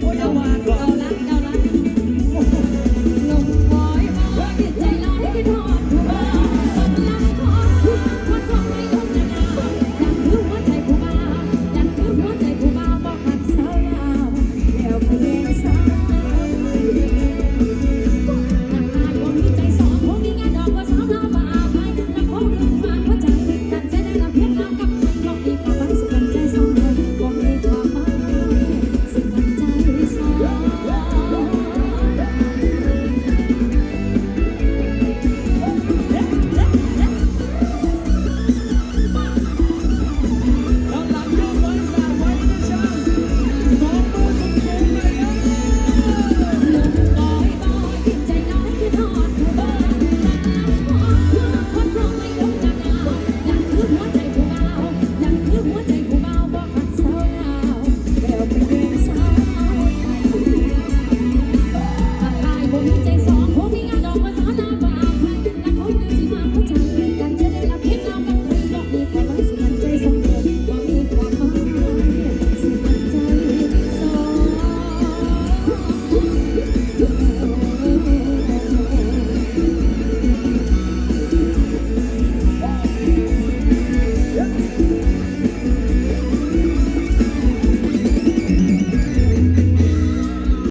โอ้ยเราหวาเรารักเรา